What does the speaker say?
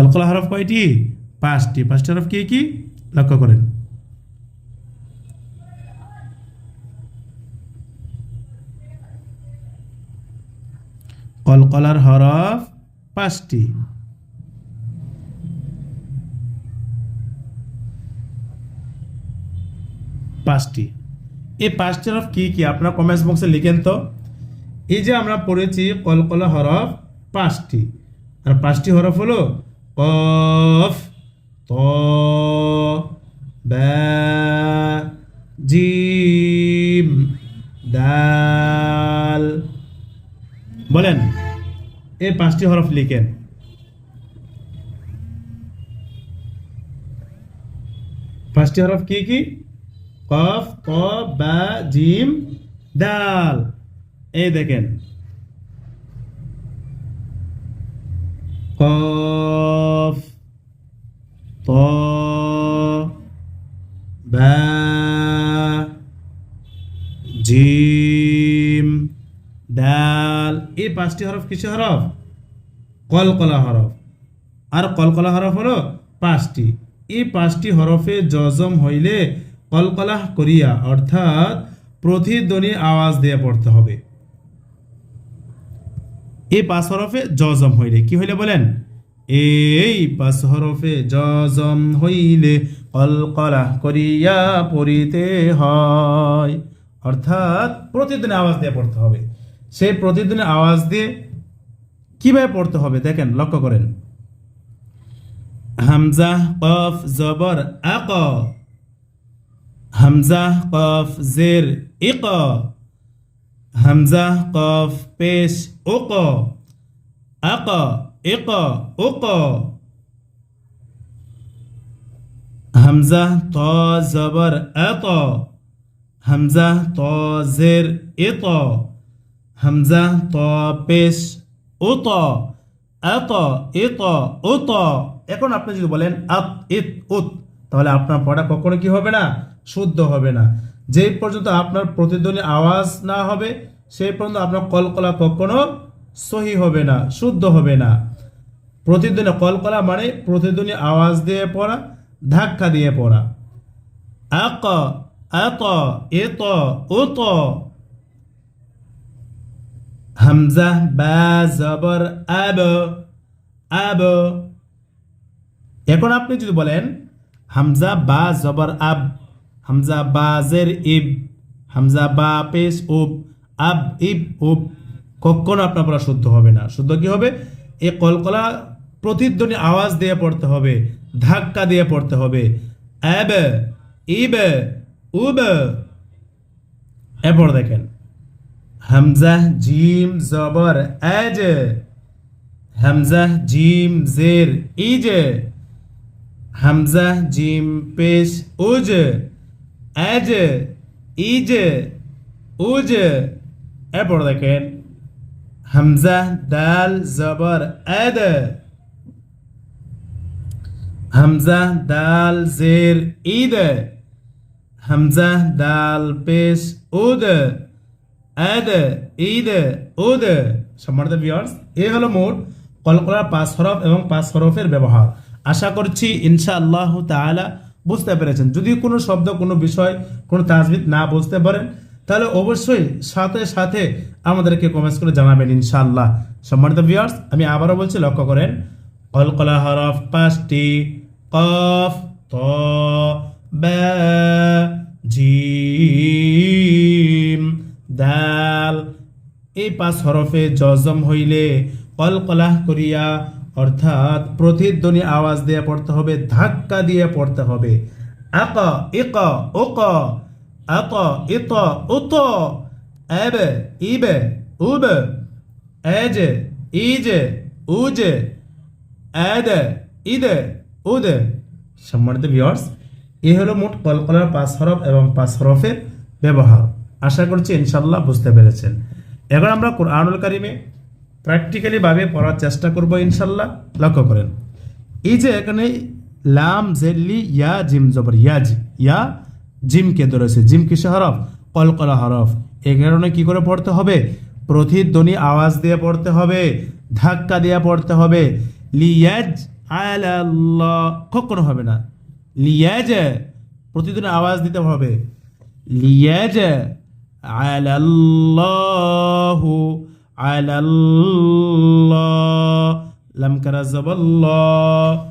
কলকলা হরফ কয়টি? পাঁচটি। পাঁচটি হরফ কি কি? লক্ষ্য করেন। কলকলার হরফ পাঁচটি। পাঁচটি। এই পাঁচটি হরফ কি কি? আপনারা কমেন্টস বক্সে লিখেন তো। এই যে আমরা পড়েছি কলকলা হরফ পাঁচটি। আর পাঁচটি হরফ হলো কফ, ত জিম, দাল। বলেন এই পাঁচটি হরফ লিখেন। পাঁচটি হরফ কি কি? কফ ক বা জিম, দাল। এই দেখেন। কফ বা, জিম, ডাল। এই পাঁচটি হরফ কিসে হরফ? কলকলা হরফ। আর কলকলা হরফ হলো পাঁচটি। এই পাঁচটি হরফে জজম হইলে কলকলা করিয়া, অর্থাৎ প্রতিধ্বনি আওয়াজ দিয়ে পড়তে হবে। এই পাঁচ হরফে জজম হইলে কি হইলে বলেন? এই পাঁচ হরফে জজম হইলে কলকলা করিয়া পড়িতে হয়। অর্থাৎ প্রতিদিন আওয়াজ দিয়ে পড়তে হবে। সেই প্রতিদিন আওয়াজ দিয়ে কীভাবে পড়তে হবে দেখেন, লক্ষ্য করেন। হামজা, কফ, জবর, আক। হামজা, কফ, জের, ইক। হামজা, কফ, পেশ, উক। আক। ইক, উক। হামজা, ত, জবর আত হামজা, ত, জের ইত হামজা, ত, পেশ, উত। আত ইত উত। এখন আপনি যদি বলেন আত, ইত, উত, তাহলে আপনার পড়া কখনো কি হবে না? শুদ্ধ হবে না। যে পর্যন্ত আপনার প্রতিধ্বনি আওয়াজ না হবে, সেই পর্যন্ত আপনার কলকলা কখনো সহি হবে না, শুদ্ধ হবে না। প্রতিধ্বনি কলকলা মানে প্রতিধ্বনি আওয়াজ দিয়ে পড়া, ধাক্কা দিয়ে পড়া। আক আত এত, উত। হামজা, বা, জবর, আব আব। এখন আপনি যদি বলেন, হামজা, বা, জবর, আব, হামজা, বা, জের, ইব, হামজা, বা, পেশ, উব, আব, ইব, উব, কখনো আপনার পড়া শুদ্ধ হবে না। শুদ্ধ কি হবে? এই কলকলা প্রতিধ্বনি আওয়াজ দিয়ে পড়তে হবে, ধাক্কা দিয়ে পড়তে হবে। অ্যাব ইব, উব। এরপর দেখেন, হামজা, জিম, জবর, আজ। হামজা, জিম, জের, ইজ। হামজা, জিম, পেশ, উজ। আজ, ইজ, উজ। এরপর দেখেন, হামজা, দাল, জবর, আদ। হামজা দাল জের ঈদ, হামজা দাল পেশ উদ, আদ ঈদ উদ। সম্মানিত ভিউয়ার্স এই হলো মোট কলকলার পাঁচ হরফ এবং পাঁচ হরফের ব্যবহার। আশা করছি ইনশাআল্লাহ তাআলা বুঝতে পেরেছেন। যদি কোনো শব্দ, কোনো বিষয়, কোনো তাজবিদ না বুঝতে পারেন, তাহলে অবশ্যই সাথে সাথে আমাদেরকে কমেন্টস করে জানাবেন ইনশাআল্লাহ। সম্মানিত ভিউয়ার্স আমি আবারও বলছি, লক্ষ্য করেন কলকলা হরফ পাঁচটি কফ ত বা জিম দাল এই পাঁচ হরফে জজম হইলে কলকলাহ করিয়া অর্থাৎ প্রতিধ্বনি আওয়াজ দিয়ে পড়তে হবে, ধাক্কা দিয়ে পড়তে হবে। আক, ইক, উক, আক, ইত, উত, এব, ইব, উব, এজ, ইজ, উজ এদ ইদ উদ সম্মানিত ভিউয়ার্স এই হলো মোট কলকলার পাঁচ হরফ এবং পাঁচ হরফের ব্যবহার। আশা করছি ইনশাল্লাহ বুঝতে পেরেছেন। এবার আমরা কোরআনুল কারিমে প্র্যাকটিক্যালি ভাবে পড়ার চেষ্টা করব ইনশাল্লাহ লক্ষ্য করেন। এই যে এখানে লাম জেল্লি ইয়া, জিম, জবর ইয়াজ ইয়া, জিমকে ধরেছে। জিম কিসে হরফ? কলকলা হরফ। এ কারণে কি করে পড়তে হবে? প্রতিধ্বনি আওয়াজ দিয়ে পড়তে হবে, ধাক্কা দিয়ে পড়তে হবে। লিয়াজ আল্লাহ কখনো হবে না। লিয়াজ প্রতিদিন আওয়াজ দিতে হবে। লিয়াজ আল্লাহ লাম কারা জবাল্লাহ